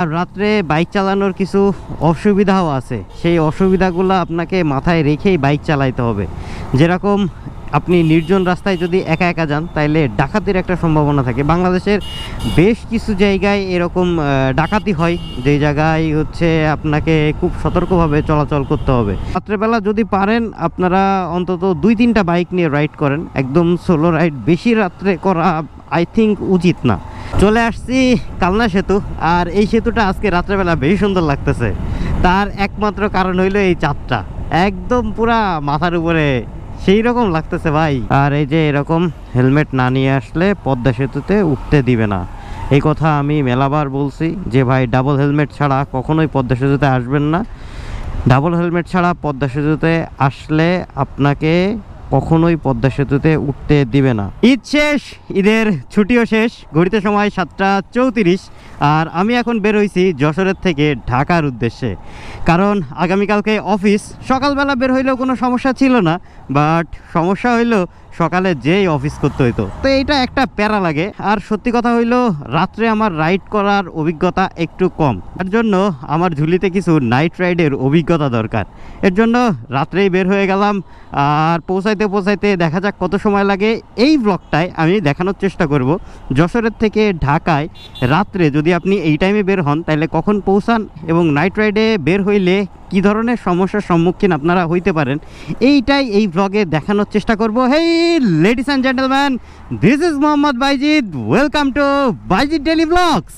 আর রাত্রে বাইক চালানোর কিছু অসুবিধাও আছে। সেই অসুবিধাগুলো আপনাকে মাথায় রেখেই বাইক চালাইতে হবে। যেরকম আপনি নির্জন রাস্তায় যদি একা একা যান, তাইলে ডাকাতির একটা সম্ভাবনা থাকে। বাংলাদেশের বেশ কিছু জায়গায় এরকম ডাকাতি হয়। যে জায়গায় হচ্ছে আপনাকে খুব সতর্কভাবে চলাচল করতে হবে। রাত্রেবেলা যদি পারেন, আপনারা অন্তত দুই তিনটা বাইক নিয়ে রাইড করেন। একদম সোলো রাইড বেশি রাত্রে করা আই থিঙ্ক উচিত না। চলে আসছি কালনা সেতু, আর এই সেতুটা আজকে রাত্রেবেলা বেশি সুন্দর লাগতেছে। তার একমাত্র কারণ হইল এই চাঁদটা। একদম পুরা মাথার উপরে সেই রকম লাগতেছে ভাই। আর এই যে এরকম হেলমেট না নিয়ে আসলে পদ্মা সেতুতে উঠতে দিবে না। এই কথা আমি মেলাবার বলছি যে ভাই, ডাবল হেলমেট ছাড়া কখনোই পদ্মা সেতুতে আসবেন না। ডাবল হেলমেট ছাড়া পদ্মা সেতুতে আসলে আপনাকে কখনোই পদ্মা সেতুতে উঠতে দিবে না। ঈদ শেষ, ঈদের ছুটিও শেষ, ঘড়িতে সময় সাতটা চৌত্রিশ, আর আমি এখন বেরোইছি যশোরের থেকে ঢাকার উদ্দেশ্যে। কারণ আগামীকালকে অফিস, সকালবেলা বের হইলেও কোনো সমস্যা ছিল না, বাট সমস্যা হইল সকালে যেই অফিস করতে হইতো। তো এইটা একটা প্যারা লাগে। আর সত্যি কথা হইল, রাত্রে আমার রাইড করার অভিজ্ঞতা একটু কম। তার জন্য আমার ঝুলিতে কিছু নাইট রাইডের অভিজ্ঞতা দরকার। এর জন্য রাত্রেই বের হয়ে গেলাম। আর পৌঁছাইতে পৌঁছাইতে দেখা যাক কত সময় লাগে। এই ব্লগটায় আমি দেখানোর চেষ্টা করব। যশোরের থেকে ঢাকায় রাত্রে যদি আপনি এই টাইমে বের হন, তাহলে কখন পৌঁছান এবং নাইট রাইডে বের হইলে কি ধরনের সমস্যার সম্মুখীন আপনারা হইতে পারেন, এইটাই এই ব্লগে দেখানোর চেষ্টা করব। Hey ladies and gentleman this is Mohammad Bayjid welcome to Bayjid daily blogs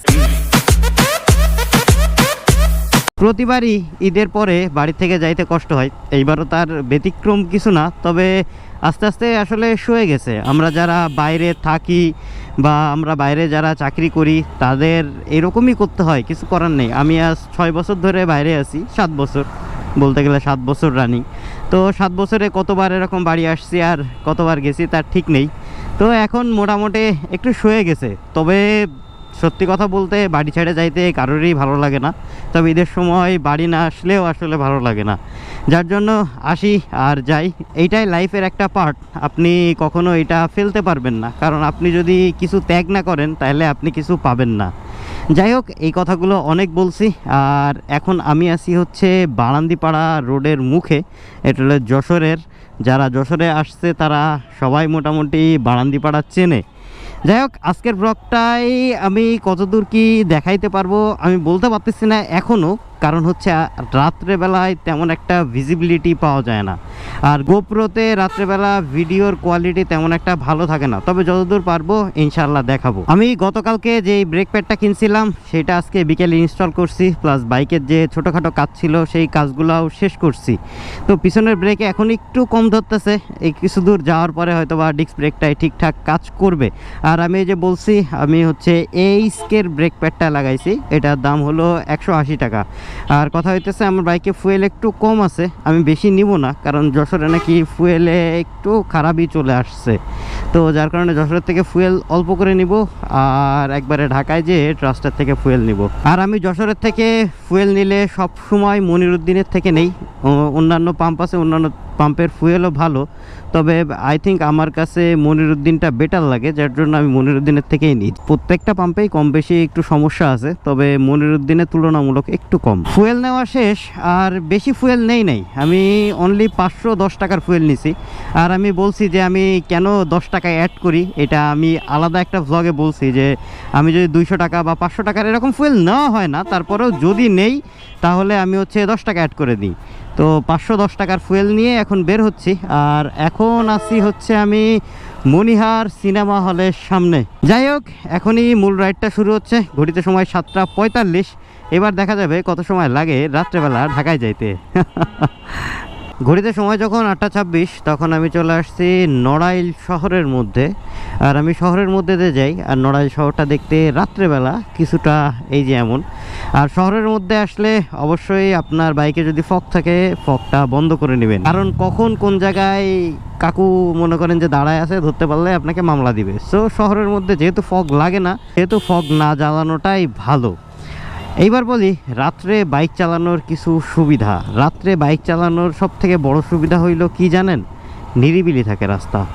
প্রতিবারই ঈদের পরে বাড়ি থেকে যাইতে কষ্ট হয়, এইবারও তার ব্যতিক্রম কিছু না, তবে আস্তে আস্তে আসলে শুয়ে গেছে। আমরা যারা বাইরে থাকি বা আমরা বাইরে যারা চাকরি করি, তাদের এরকমই করতে হয়, কিছু করার নেই। আমি আজ ছয় বছর ধরে বাইরে আছি, সাত বছর, বলতে গেলে সাত বছর রানি তো সাত বছরে কতবার এরকম বাড়ি আসছি আর কতবার গেছি তার ঠিক নেই। তো এখন মোটামুটি একটু শুয়ে গেছে। তবে সত্যি কথা বলতে বাড়ি ছেড়ে যাইতে কারোরই ভালো লাগে না। তবে ঈদের সময় বাড়ি না আসলেও আসলে ভালো লাগে না। যার জন্য আসি আর যাই। এইটাই লাইফের একটা পার্ট। আপনি কখনো এটা ফেলতে পারবেন না। কারণ আপনি যদি কিছু ত্যাগ না করেন, তাহলে আপনি কিছু পাবেন না। যাই হোক, এই কথাগুলো অনেক বলছি। আর এখন আমি আছি হচ্ছে বারান্দিপাড়া রোডের মুখে। এটা হলো যশোরের। যারা যশোরে আসছে, তারা সবাই মোটামুটি বারান্দিপাড়া চেনে। যাই হোক আজকের ব্লগটাই আমি কতদূর কি দেখাইতে পারব আমি বলতে পারতেছি না এখনও কারণ হচ্ছে, রাত্রেবেলায় তেমন একটা ভিজিবিলিটি পাওয়া যায় না। আর গোপ্রোতে রাত্রেবেলা ভিডিওর কোয়ালিটি তেমন একটা ভালো থাকে না। তবে যতদূর পারব ইনশাল্লাহ দেখাবো। আমি গতকালকে যে ব্রেক প্যাডটা কিনছিলাম, সেটা আজকে বিকেলে ইনস্টল করছি প্লাস বাইকের যে ছোটোখাটো কাজ ছিল, সেই কাজগুলোও শেষ করছি। তো পিছনের ব্রেকে এখন একটু কম ধরতেছে, এই কিছু দূর যাওয়ার পরে হয়তো বা ডিস্ক ব্রেকটাই ঠিকঠাক কাজ করবে। আর আমি যে বলছি, আমি হচ্ছে এই স্কের ব্রেক প্যাডটা লাগাইছি, এটার দাম হলো একশো আশি টাকা। আর কথা হইতেছে আমার বাইকে ফুয়েল একটু কম আছে, আমি বেশি নিব না, কারণ যশোরে নাকি ফুয়েলে একটু খারাপই চলে আসছে। তো যার কারণে যশোরের থেকে ফুয়েল অল্প করে নিব, আর একবারে ঢাকায় যে ট্রাস্টার থেকে ফুয়েল নিব। আর আমি যশোরের থেকে ফুয়েল নিলে সব সময় মনিরুদ্দিনের থেকে নেই। অন্যান্য পাম্প আছে, অন্যান্য পাম্পের ফুয়েলও ভালো, তবে আই থিঙ্ক আমার কাছে মনিরুদ্দিনটা বেটার লাগে, যার জন্য আমি মনিরুদ্দিনের থেকেই নিই। প্রত্যেকটা পাম্পেই কম বেশি একটু সমস্যা আছে, তবে মনিরুদ্দিনের তুলনামূলক একটু কম। ফুয়েল নেওয়া শেষ, আর বেশি ফুয়েল নেই নাই। আমি অনলি পাঁচশো দশ টাকার ফুয়েল নিছি। আর আমি বলছি যে আমি কেন দশ টাকা অ্যাড করি, এটা আমি আলাদা একটা ভ্লগে বলছি যে আমি যদি দুইশো টাকা বা পাঁচশো টাকার এরকম ফুয়েল নেওয়া হয় না, তারপরেও যদি নেই, তাহলে আমি হচ্ছে দশ টাকা অ্যাড করে দিই। তো পাঁচশো দশ টাকার ফুয়েল নিয়ে এখন বের হচ্ছি, আর এখন আসি হচ্ছে আমি মনিহার সিনেমা হলের সামনে। যাই হোক, এখনই মূল রাইডটা শুরু হচ্ছে, ঘড়িতে সময় সাতটা পঁয়তাল্লিশ। এবার দেখা যাবে কত সময় লাগে রাত্রেবেলা ঢাকায় যাইতে। ঘড়িতে সময় যখন আটটা ছাব্বিশ, তখন আমি চলে আসছি নড়াইল শহরের মধ্যে। আর আমি শহরের মধ্যে দিয়ে যাই, আর নড়াইল শহরটা দেখতে রাত্রেবেলা কিছুটা এই যে এমন। আর শহরের মধ্যে আসলে অবশ্যই আপনার বাইকে যদি ফগ থাকে ফগটা বন্ধ করে নেবেন। কারণ কখন কোন জায়গায় কাকু মনে করেন যে দাঁড়ায় আছে, ধরতে পারলে আপনাকে মামলা দিবে। সো শহরের মধ্যে যেহেতু ফগ লাগে না, সেহেতু ফগ না জ্বালানোটাই ভালো। এইবার বলি, রাত্রে বাইক চালানোর কিছু সুবিধা। রাত্রে বাইক চালানোর সব থেকে বড় সুবিধা হইল কি জানেন? নিরিবিলি থাকে রাস্তা।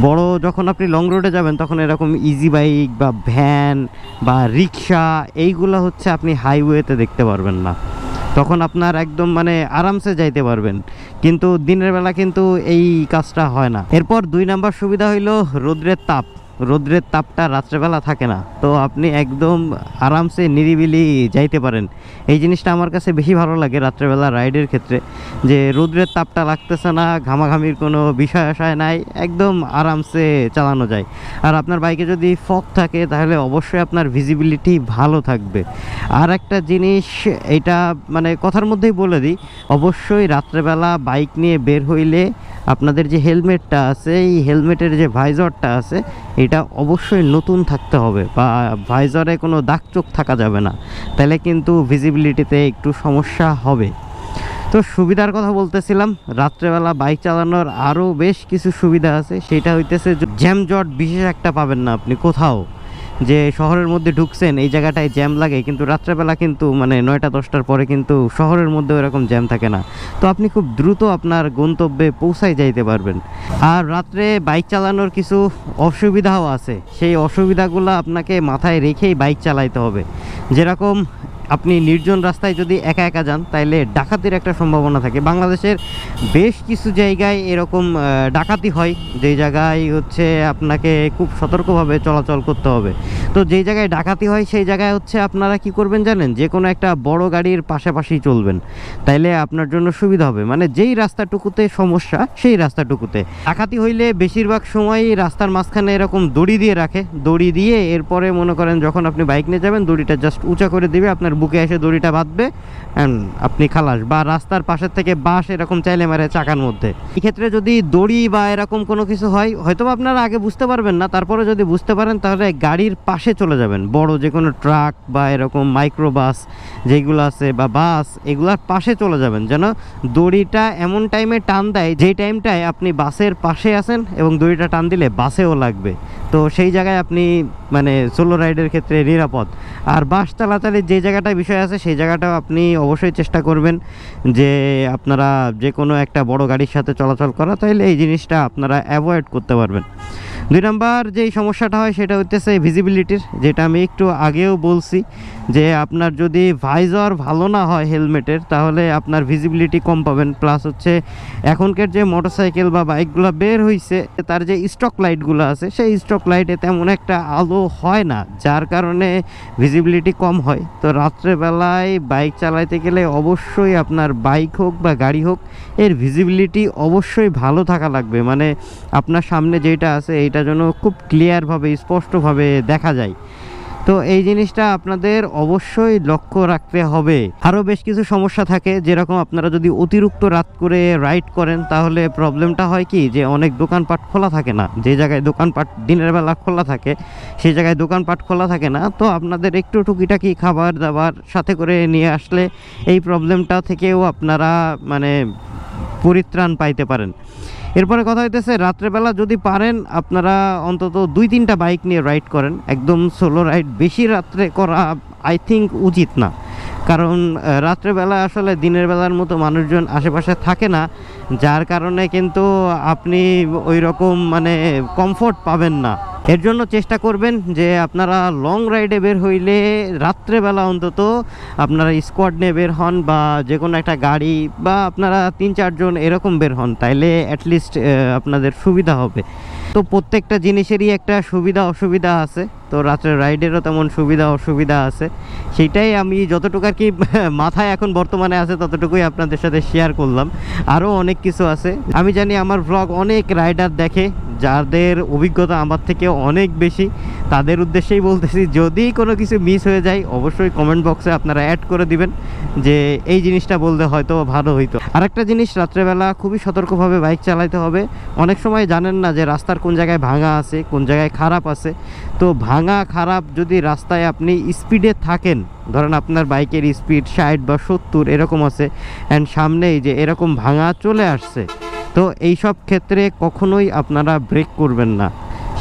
বড় যখন আপনি লং রোডে যাবেন, তখন এরকম ইজি বাইক বা ভ্যান বা রিক্সা এইগুলো হচ্ছে আপনি হাইওয়েতে দেখতে পারবেন না। তখন আপনার একদম মানে আরামসে যাইতে পারবেন। কিন্তু দিনের বেলা কিন্তু এই কাজটা হয় না। এরপর দুই নাম্বার সুবিধা হইল রোদ্রের তাপ। রোদ্রের তাপটা রাত্রেবেলা থাকে না। তো আপনি একদম আরামসে নিরিবিলি যাইতে পারেন। এই জিনিসটা আমার কাছে বেশি ভালো লাগে রাত্রেবেলা রাইডের ক্ষেত্রে, যে রোদ্রের তাপটা লাগতেছে না, ঘামাঘামির কোনো বিষয় আশায় নাই, একদম আরামসে চালানো যায়। আর আপনার বাইকে যদি ফক থাকে, তাহলে অবশ্যই আপনার ভিজিবিলিটি ভালো থাকবে। আর একটা জিনিস, এটা মানে কথার মধ্যেই বলে দিই, অবশ্যই রাত্রেবেলা বাইক নিয়ে বের হইলে আপনাদের যে হেলমেটটা আছে, এই হেলমেটের যে ভাইজরটা আছে, এটা অবশ্যই নতুন থাকতে হবে বা ভাইজরে কোনো দাগ চোখ থাকা যাবে না। তাহলে কিন্তু ভিজিবিলিটিতে একটু সমস্যা হবে। তো সুবিধার কথা বলতেছিলাম, রাত্রেবেলা বাইক চালানোর আরও বেশ কিছু সুবিধা আছে। সেটা হইতেছে জ্যাম জট বিশেষ একটা পাবেন না আপনি কোথাও। যে শহরের মধ্যে ঢুকছেন, এই জায়গাটায় জ্যাম লাগে, কিন্তু রাত্রেবেলা কিন্তু মানে নয়টা, দশটার পরে কিন্তু শহরের মধ্যে এরকম জ্যাম থাকে না। তো আপনি খুব দ্রুত আপনার গন্তব্যে পৌঁছায় যাইতে পারবেন। আর রাত্রে বাইক চালানোর কিছু অসুবিধাও আছে। সেই অসুবিধাগুলো আপনাকে মাথায় রেখেই বাইক চালাইতে হবে। যেরকম আপনি নির্জন রাস্তায় যদি একা একা যান, তাইলে ডাকাতির একটা সম্ভাবনা থাকে। বাংলাদেশের বেশ কিছু জায়গায় এরকম ডাকাতি হয়। যেই জায়গায় হচ্ছে আপনাকে খুব সতর্কভাবে চলাচল করতে হবে। তো যেই জায়গায় ডাকাতি হয়, সেই জায়গায় হচ্ছে আপনারা কি করবেন জানেন? যে কোনো একটা বড় গাড়ির পাশাপাশি চলবেন। তাইলে আপনার জন্য সুবিধা হবে। মানে যেই রাস্তাটুকুতে সমস্যা, সেই রাস্তাটুকুতে। ডাকাতি হইলে বেশিরভাগ সময়ই রাস্তার মাঝখানে এরকম দড়ি দিয়ে রাখে। দড়ি দিয়ে এরপরে মনে করেন যখন আপনি বাইক নিয়ে যাবেন, দড়িটা জাস্ট উঁচা করে দেবে, আপনার বুকে এসে দড়িটা বাঁধবে আপনি খালাস। বা রাস্তার পাশের থেকে বাঁশ এরকম চাইলে মারে চাকার মধ্যে। এক্ষেত্রে যদি দড়ি বা এরকম কোনো কিছু হয় হয়তো আপনারা আগে বুঝতে পারবেন না, তারপরে যদি বুঝতে পারেন, তাহলে গাড়ির পাশে চলে যাবেন। বড় যে কোনো ট্রাক বা এরকম মাইক্রো বাস যেগুলো আছে বা বাস, এগুলার পাশে চলে যাবেন। যেন দড়িটা এমন টাইমে টান দেয় যেই টাইমটায় আপনি বাসের পাশে আছেন এবং দড়িটা টান দিলে বাসেও লাগবে। তো সেই জায়গায় আপনি মানে সোলো রাইডের ক্ষেত্রে নিরাপদ। আর বাস চালাচালির যে জায়গাটায় বিষয় আছে, সেই জায়গাটাও আপনি অবশ্যই চেষ্টা করবেন যে আপনারা যে কোনো একটা বড় গাড়ির সাথে চলাচল করা তাহলে এই জিনিসটা আপনারা অ্যাভয়েড করতে পারবেন। দুই নম্বর যেই সমস্যাটা হয়, সেটা হচ্ছে ভিজিবিলিটির যেটা আমি একটু আগেও বলছি যে আপনার যদি ভাইজর ভালো না হয় হেলমেটের, তাহলে আপনার ভিজিবিলিটি কম পাবেন। প্লাস হচ্ছে এখনকার যে মোটরসাইকেল বা বাইকগুলো বের হয়েছে তার যে স্টক লাইটগুলো আছে, সেই স্টক লাইটে তেমন একটা আলো হয় না, যার কারণে ভিজিবিলিটি কম হয়। তো রাত্রেবেলায় বাইক চালাইতে গেলে অবশ্যই আপনার বাইক হোক বা গাড়ি হোক, এর ভিজিবিলিটি অবশ্যই ভালো থাকা লাগবে। মানে আপনার সামনে যেটা আছে, এইটা যেন খুব ক্লিয়ারভাবে স্পষ্টভাবে দেখা যায়। তো এই জিনিসটা আপনাদের অবশ্যই লক্ষ্য রাখতে হবে। আরও বেশ কিছু সমস্যা থাকে, যেরকম আপনারা যদি অতিরিক্ত রাত করে রাইড করেন, তাহলে প্রবলেমটা হয় কি? যে অনেক দোকানপাট খোলা থাকে না। যে জায়গায় দোকানপাট দিনের বেলা খোলা থাকে সেই জায়গায় দোকানপাট খোলা থাকে না। তো আপনাদের একটু টুকিটাকি খাবার দাবার সাথে করে নিয়ে আসলে এই প্রবলেমটা থেকেও আপনারা মানে পরিত্রাণ পাইতে পারেন। এরপরে কথা হইতেছে, রাত্রেবেলা যদি পারেন, আপনারা অন্তত দুই তিনটা বাইক নিয়ে রাইড করেন। একদম সোলো রাইড বেশি রাত্রে করা আই থিঙ্ক উচিত না। কারণ রাত্রেবেলা আসলে দিনের বেলার মতো মানুষজন আশেপাশে থাকে না, যার কারণে কিন্তু আপনি ওই রকম মানে কমফোর্ট পাবেন না। এর জন্য চেষ্টা করবেন যে আপনারা লং রাইডে বের হইলে রাত্রেবেলা অন্তত আপনারা স্কোয়াড নিয়ে বের হন বা যে কোনো একটা গাড়ি বা আপনারা তিন চারজন এরকম বের হন, তাইলে অ্যাটলিস্ট আপনাদের সুবিধা হবে। তো প্রত্যেকটা জিনিসেরই একটা সুবিধা অসুবিধা আছে। তো রাত্রে রাইডেরও তেমন সুবিধা অসুবিধা আছে। সেইটাই আমি যতটুকু আর কি মাথায় এখন বর্তমানে আছে, ততটুকুই আপনাদের সাথে শেয়ার করলাম। আরও অনেক কিছু আছে। আমি জানি আমার ব্লগ অনেক রাইডার দেখে, যাদের অভিজ্ঞতা আমার থেকে অনেক বেশি, তাদের উদ্দেশ্যেই বলতেছি, যদি কোনো কিছু মিস হয়ে যায়, অবশ্যই কমেন্ট বক্সে আপনারা অ্যাড করে দিবেন, যে এই জিনিসটা বলতে হয়তো ভালো হইতো। আরেকটা জিনিস, রাত্রেবেলা খুবই সতর্কভাবে বাইক চালাইতে হবে। অনেক সময় জানেন না যে রাস্তার কোন জায়গায় ভাঙা আছে, কোন জায়গায় খারাপ আছে। তো ভাঙা খারাপ যদি রাস্তায় আপনি স্পিডে থাকেন, ধরেন আপনার বাইকের স্পিড ষাট বা সত্তর এরকম আছে অ্যান্ড সামনেই যে এরকম ভাঙা চলে আসছে, তো এই সব ক্ষেত্রে কখনোই আপনারা ব্রেক করবেন না।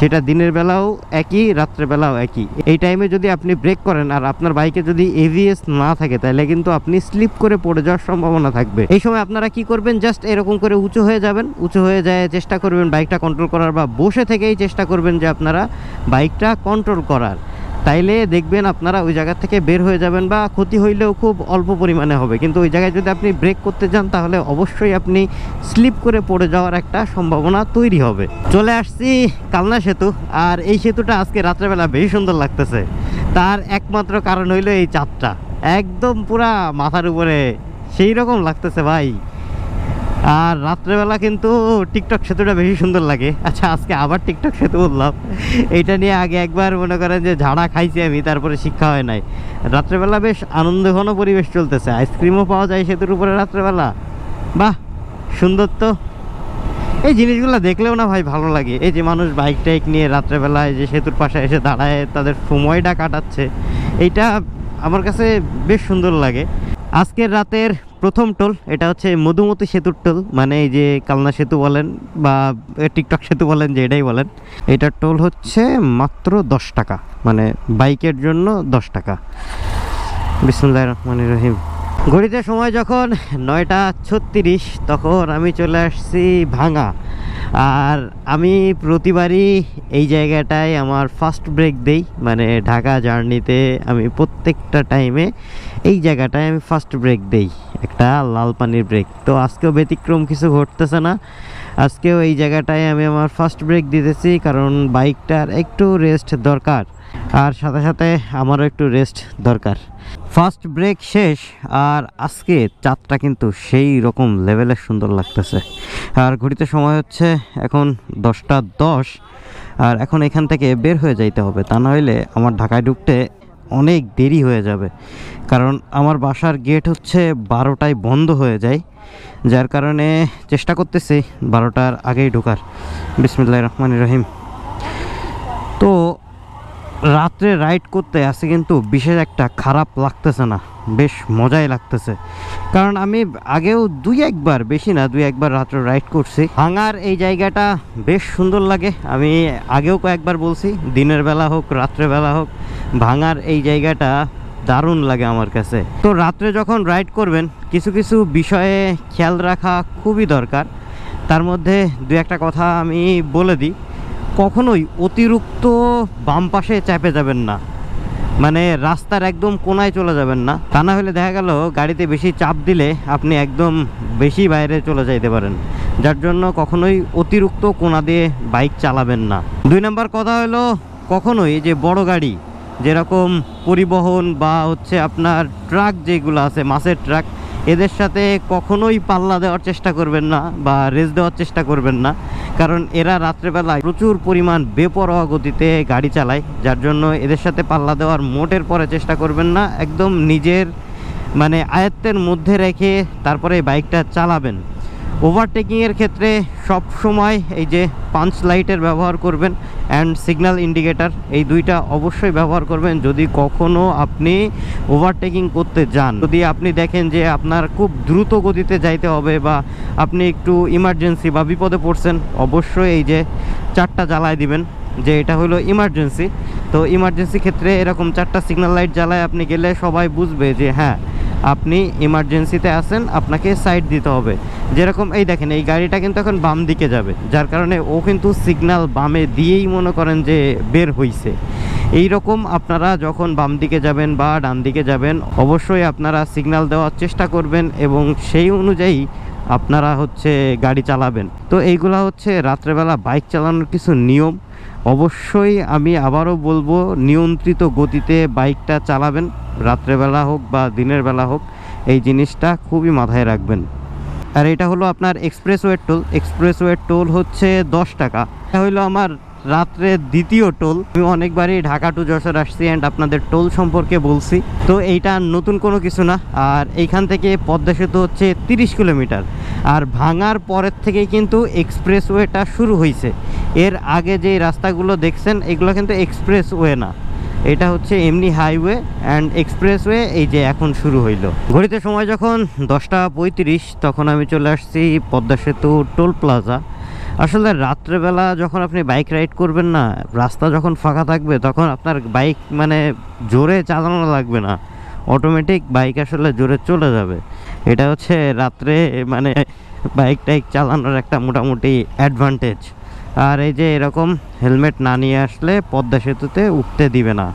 সেটা দিনের বেলাও একই, রাত্রের বেলাও একই। এই টাইমে যদি আপনি ব্রেক করেন আর আপনার বাইকে যদি এভিএস না থাকে, তাহলে কিন্তু আপনি স্লিপ করে পড়ে যাওয়ার সম্ভাবনা থাকবে। এই সময় আপনারা কি করবেন? জাস্ট এরকম করে উঁচু হয়ে যাবেন। উঁচু হয়ে যায় চেষ্টা করবেন বাইকটা কন্ট্রোল করার বা বসে থেকেই চেষ্টা করবেন যে আপনারা বাইকটা কন্ট্রোল করার। তাইলে দেখবেন আপনারা ওই জায়গা থেকে বের হয়ে যাবেন বা ক্ষতি হইলেও খুব অল্প পরিমাণে হবে। কিন্তু ওই জায়গায় যদি আপনি ব্রেক করতে যান, তাহলে অবশ্যই আপনি স্লিপ করে পড়ে যাওয়ার একটা সম্ভাবনা তৈরি হবে। চলে আসছি কালনা সেতু, আর এই সেতুটা আজকে রাত্রেবেলা বেশি সুন্দর লাগতেছে। তার একমাত্র কারণ হইল এই চাঁদটা। একদম পুরা মাথার উপরে। সেই রকম লাগতেছে ভাই। আর রাত্রেবেলা কিন্তু টিকটক সেতুটা বেশি সুন্দর লাগে। আচ্ছা আজকে আবার টিকটক সেতু বললাম। এইটা নিয়ে আগে একবার মনে করেন যে ঝাড়া খাইছি আমি, তারপরে শিক্ষা হয় নাই। রাত্রেবেলা বেশ আনন্দঘন পরিবেশ চলতেছে। আইসক্রিমও পাওয়া যায় সেতুর উপরে রাত্রেবেলা। বাহ, সুন্দর তো। এই জিনিসগুলো দেখলেও না ভাই ভালো লাগে। এই যে মানুষ বাইক টাইক নিয়ে রাত্রেবেলায় যে সেতুর পাশে এসে দাঁড়ায়, তাদের সময়টা কাটাচ্ছে, এইটা আমার কাছে বেশ সুন্দর লাগে। আজকের রাতের প্রথম টোল, এটা হচ্ছে মধুমতি সেতুর টোল মানে এই যে কালনা সেতু বলেন বা টিকটক সেতু বলেন, যে এটাই বলেন। এটার টোল হচ্ছে মাত্র দশ টাকা মানে বাইকের জন্য দশ টাকা। বিসমুল্লাহ রহমান রহিম। ঘড়িতে সময় যখন নয়টা ছত্রিশ, তখন আমি চলে আসছি ভাঙা আর আমি প্রতিবারই এই জায়গাটায় আমার ফার্স্ট ব্রেক দেই মানে ঢাকা জার্নিতে আমি প্রত্যেকটা টাইমে এই জায়গাটায় আমি ফার্স্ট ব্রেক দেই, একটা লাল পানির ব্রেক তো আজকেও ব্যতিক্রম কিছু ঘটতেছে না। আজকেও এই জায়গাটায় আমি আমার ফার্স্ট ব্রেক দিতেছি, কারণ বাইকটার একটু রেস্ট দরকার। আর সাথে সাথে আমারও একটু রেস্ট দরকার। ফার্স্ট ব্রেক শেষ, আর আজকে চাঁদটা কিন্তু সেই রকম লেভেলের সুন্দর লাগতেছে। আর ঘড়িতে সময় হচ্ছে এখন দশটা দশ, আর এখন এখান থেকে বের হয়ে যাইতে হবে। তা নইলে আমার ঢাকায় ঢুকতে অনেক দেরি হয়ে যাবে। কারণ আমার বাসার গেট হচ্ছে বারোটায় বন্ধ হয়ে যায়, যার কারণে চেষ্টা করতেছি বারোটার আগেই ঢোকার। বিসমুল্লাহ রহমান রহিম। রাত্রে রাইড করতে আসে কিন্তু বিশেষ একটা খারাপ লাগতেছে না। বেশ মজাই লাগতেছে। কারণ আমি আগেও দুই একবার, বেশি না, দুই একবার রাত্রে রাইড করছি। ভাঙার এই জায়গাটা বেশ সুন্দর লাগে। আমি আগেও কয়েকবার বলছি, দিনের বেলা হোক, রাত্রে বেলা হোক, ভাঙার এই জায়গাটা দারুণ লাগে আমার কাছে। তো রাত্রে যখন রাইড করবেন, কিছু কিছু বিষয়ে খেয়াল রাখা খুবই দরকার। তার মধ্যে দু একটা কথা আমি বলে দিই। কখনোই অতিরিক্ত বাম পাশে চাপে যাবেন না। মানে রাস্তার একদম কোনায় চলে যাবেন না। তা না হলে দেখা গেল গাড়িতে বেশি চাপ দিলে আপনি একদম বেশি বাইরে চলে যাইতে পারেন। যার জন্য কখনোই অতিরিক্ত কোনা দিয়ে বাইক চালাবেন না। দুই নম্বর কথা হলো কখনোই যে বড় গাড়ি, যেরকম পরিবহন বা হচ্ছে আপনার ট্রাক যেগুলো আছে, মাছের ট্রাক, এদের সাথে কখনোই পাল্লা দেওয়ার চেষ্টা করবেন না বা রেস দেওয়ার চেষ্টা করবেন না। কারণ এরা রাত্রেবেলায় প্রচুর পরিমাণ বেপরোয়া গতিতে গাড়ি চালায়, যার জন্য এদের সাথে পাল্লা দেওয়ার মোটের পরে চেষ্টা করবেন না, একদম নিজের মানে আয়ত্তের মধ্যে রেখে তারপরে বাইকটা চালাবেন। ওভারটেকিংয়ের ক্ষেত্রে সব সময় এই যে পাঞ্চ লাইটের ব্যবহার করবেন অ্যান্ড সিগন্যাল ইন্ডিকেটার এই দুইটা অবশ্যই ব্যবহার করবেন। যদি কখনো আপনি ওভারটেকিং করতে যান, যদি আপনি দেখেন যে আপনার খুব দ্রুত গতিতে যাইতে হবে বা আপনি একটু ইমার্জেন্সি বা বিপদে পড়ছেন, অবশ্যই এই যে চারটা জ্বালায় দিবেন, যে এটা হলো ইমার্জেন্সি তো ইমার্জেন্সি ক্ষেত্রে এরকম চারটা সিগন্যাল লাইট জ্বালায় আপনি গেলে সবাই বুঝবে যে হ্যাঁ আপনি ইমার্জেন্সিতে আছেন, আপনাকে সাইড দিতে হবে। যেরকম এই দেখেন, এই গাড়িটা কিন্তু এখন বাম দিকে যাবে। যার কারণে ও কিন্তু সিগনাল বামে দিয়েই মনে করেন যে বের হইছে। এই রকম আপনারা যখন বাম দিকে যাবেন বা ডান দিকে যাবেন, অবশ্যই আপনারা সিগনাল দেওয়ার চেষ্টা করবেন এবং সেই অনুযায়ী আপনারা হচ্ছে গাড়ি চালাবেন। তো এইগুলা হচ্ছে রাত্রেবেলা বাইক চালানোর কিছু নিয়ম। অবশ্যই আমি আবারও বলব, নিয়ন্ত্রিত গতিতে বাইকটা চালাবেন। রাত্রেবেলা হোক বা দিনের বেলা হোক, এই জিনিসটা খুবই মাথায় রাখবেন। আর এটা হলো আপনার এক্সপ্রেসওয়ে টোল। এক্সপ্রেসওয়ে টোল হচ্ছে দশ টাকা। এটা হলো আমার রাত্রে দ্বিতীয় টোল। আমি অনেকবারই ঢাকা টু যশোর আসছি অ্যান্ড আপনাদের টোল সম্পর্কে বলছি। তো এইটা নতুন কোনো কিছু না। আর এইখান থেকে পদ্মা সেতু হচ্ছে তিরিশ কিলোমিটার। আর ভাঙার পরের থেকেই কিন্তু এক্সপ্রেসওয়েটা শুরু হয়েছে এর আগে যে রাস্তাগুলো দেখছেন, এগুলো কিন্তু এক্সপ্রেসওয়ে না। এটা হচ্ছে এমনি হাইওয়ে অ্যান্ড এক্সপ্রেসওয়ে এই যে এখন শুরু হইল। ঘড়িতে সময় যখন দশটা পঁয়ত্রিশ, তখন আমি চলে আসছি পদ্মা সেতু টোল প্লাজা। আসলে রাত্রেবেলা যখন আপনি বাইক রাইড করবেন না, রাস্তা যখন ফাঁকা থাকবে, তখন আপনার বাইক মানে জোরে চালানো লাগবে না। অটোমেটিক বাইক আসলে জোরে চলে যাবে। এটা হচ্ছে রাত্রে মানে বাইক টাইক চালানোর একটা মোটামুটি অ্যাডভান্টেজ আর এই যে এরকম হেলমেট না নিয়ে আসলে পদ্মা সেতুতে উঠতে দিবে না।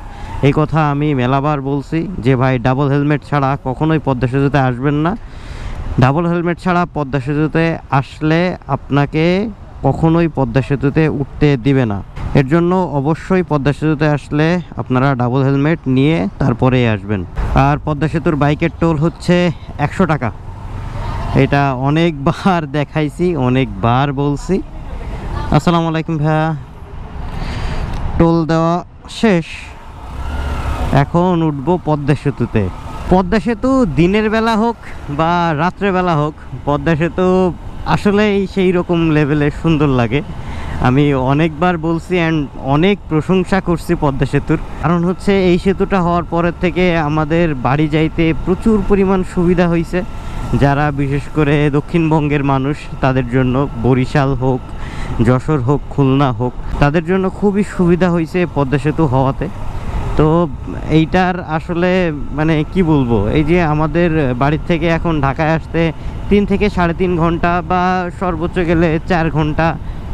এই কথা আমি মেলাবার বলছি যে ভাই ডাবল হেলমেট ছাড়া কখনোই পদ্মা সেতুতে আসবেন না। ডাবল হেলমেট ছাড়া পদ্মা সেতুতে আসলে আপনাকে কখনোই পদ্মা সেতুতে উঠতে দিবে না। এর জন্য অবশ্যই পদ্মা সেতুতে আসলে আপনারা ডাবল হেলমেট নিয়ে তারপরেই আসবেন। আর পদ্মা সেতুর বাইকের টোল হচ্ছে একশো টাকা। এটা অনেকবার দেখাইছি, অনেকবার বলছি। আসসালামু আলাইকুম ভাইয়া। টোল দেওয়া শেষ। এখন উঠবো পদ্মা সেতুতে। পদ্মা সেতু দিনের বেলা হোক বা রাত্রে বেলা হোক, পদ্মা সেতু আসলেই সেই রকম লেভেলে সুন্দর লাগে। আমি অনেকবার বলছি অ্যান্ড অনেক প্রশংসা করছি পদ্মা সেতুর। কারণ হচ্ছে এই সেতুটা হওয়ার পরের থেকে আমাদের বাড়ি যাইতে প্রচুর পরিমাণ সুবিধা হয়েছে যারা বিশেষ করে দক্ষিণবঙ্গের মানুষ, তাদের জন্য বরিশাল হোক, যশোর হোক, খুলনা হোক, তাদের জন্য খুবই সুবিধা হয়েছে পদ্মা সেতু হওয়াতে। তো এইটার আসলে মানে কি বলব, এই যে আমাদের বাড়ির থেকে এখন ঢাকায় আসতে তিন থেকে সাড়ে তিন ঘণ্টা বা সর্বোচ্চ গেলে চার ঘণ্টা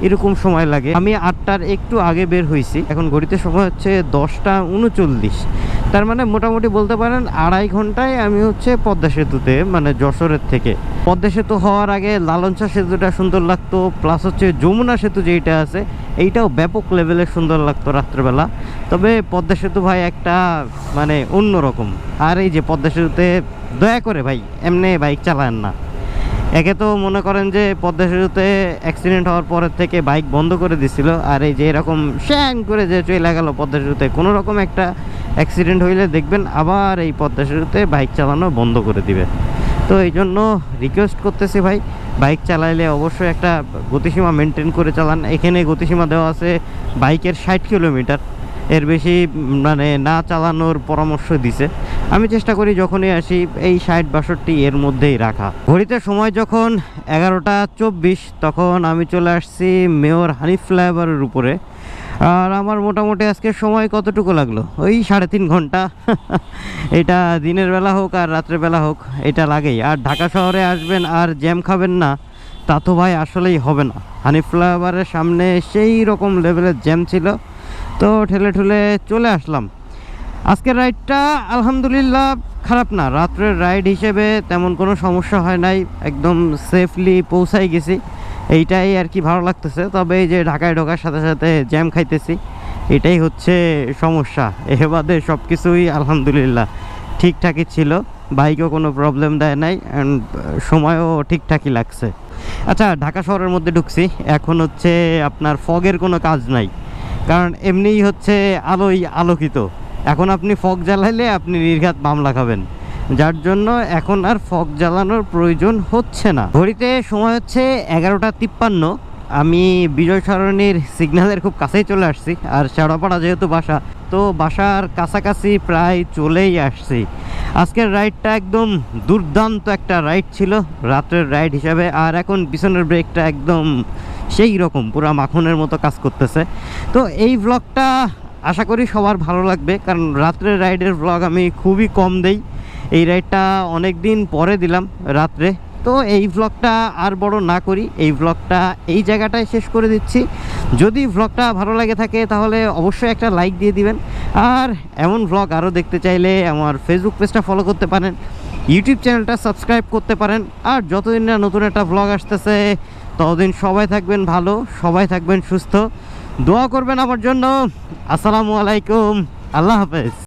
এরকম সময় লাগে। আমি আটটার একটু আগে বের হয়েছি এখন ঘড়িতে সময় হচ্ছে দশটা উনচল্লিশ। তার মানে মোটামুটি বলতে পারেন আড়াই ঘন্টায় আমি হচ্ছে পদ্মা সেতুতে মানে যশোরের থেকে। পদ্মা সেতু হওয়ার আগে লালনসা সেতুটা সুন্দর লাগতো প্লাস হচ্ছে যমুনা সেতু যেইটা আছে, এইটাও ব্যাপক লেভেলে সুন্দর লাগতো রাত্রেবেলা। তবে পদ্মা সেতু ভাই একটা মানে অন্যরকম। আর এই যে পদ্মা সেতুতে দয়া করে ভাই, এমনি বাইক চালান না। একে তো মনে করেন যে পদ্মা সেতুতে অ্যাক্সিডেন্ট হওয়ার পরের থেকে বাইক বন্ধ করে দিছিল, আর এই যে এরকম শ্যান করে যে চলে গেল পদ্মা সেতুতে, কোনো রকম একটা অ্যাক্সিডেন্ট হইলে দেখবেন আবার এই পদ্মা সেতুতে বাইক চালানো বন্ধ করে দিবে। তো এই জন্য রিকোয়েস্ট করতেছি ভাই বাইক চালাইলে অবশ্যই একটা গতিসীমা মেনটেন করে চালান। এখানে গতিসীমা দেওয়া আছে বাইকের ষাট কিলোমিটার এর বেশি মানে না চালানোর পরামর্শ দিছে। আমি চেষ্টা করি যখনই আসি, এই ষাট বাষট্টি এর মধ্যেই রাখা। ঘড়িতে সময় যখন এগারোটা চব্বিশ, তখন আমি চলে আসছি মেয়র হানিফ ফ্লাইওভারের উপরে। আর আমার মোটামুটি আজকে সময় কতটুকু লাগল? ওই সাড়ে তিন ঘণ্টা। এটা দিনের বেলা হোক আর রাত্রের বেলা হোক, এটা লাগেই। আর ঢাকা শহরে আসবেন আর জ্যাম খাবেন না, তা তো ভাই আসলেই হবে না। হানিফ ফ্লাইওভারের সামনে সেই রকম লেভেলের জ্যাম ছিল। তো ঠেলে ঠেলে চলে আসলাম। আজকের রাইডটা আলহামদুলিল্লাহ খারাপ না। রাত্রের রাইড হিসেবে তেমন কোনো সমস্যা হয় নাই। একদম সেফলি পৌঁছাই গেছি। এইটাই আর কি ভালো লাগতেছে। তবে এই যে ঢাকায় ঢোকার সাথে সাথে জ্যাম খাইতেছি, এটাই হচ্ছে সমস্যা। এ বাদে সব কিছুই আলহামদুলিল্লাহ ঠিকঠাকই ছিল। বাইকও কোনো প্রবলেম দেয় নাই অ্যান্ড সময়ও ঠিকঠাকই লাগছে। আচ্ছা ঢাকা শহরের মধ্যে ঢুকছি। এখন হচ্ছে আপনার ফগের কোনো কাজ নাই। কারণ এমনিই হচ্ছে আলোই আলোকিত। এখন আপনি ফগ জ্বালাইলে আপনি নির্ঘাত মামলা খাবেন। যার জন্য এখন আর ফগ জ্বালানোর প্রয়োজন হচ্ছে না। ঘড়িতে সময় হচ্ছে এগারোটা তিপ্পান্ন। আমি বিজয় সরণির সিগন্যালের খুব কাছেই চলে আসছি। আর সারাপাড়া যেহেতু বাসা তো বাসার কাছাকাছি প্রায় চলেই আসছি। আজকের রাইডটা একদম দুর্দান্ত একটা রাইড ছিল, রাত্রের রাইড হিসাবে। আর এখন পিছনের ব্রেকটা একদম সেই রকম, পুরো মাখনের মতো কাজ করতেছে। তো এই ব্লগটা আশা করি সবার ভালো লাগবে, কারণ রাত্রের রাইডের ব্লগ আমি খুবই কম দেই। এই রাইডটা অনেক দিন পরে দিলাম রাত্রে। তো এই ব্লগটা আর বড় না করি, এই ব্লগটা এই জায়গাটায় শেষ করে দিচ্ছি। যদি ব্লগটা ভালো লাগে থাকে, তাহলে অবশ্যই একটা লাইক দিয়ে দিবেন। আর এমন ব্লগ আরও দেখতে চাইলে আমার ফেসবুক পেজটা ফলো করতে পারেন ইউটিউব চ্যানেলটা সাবস্ক্রাইব করতে পারেন। আর যতদিন না নতুন একটা ব্লগ আসতেছে, ততদিন সবাই থাকবেন ভালো, সবাই থাকবেন সুস্থ। দোয়া করবেন আমার জন্য। আসসালামু আলাইকুম। আল্লাহ হাফেজ।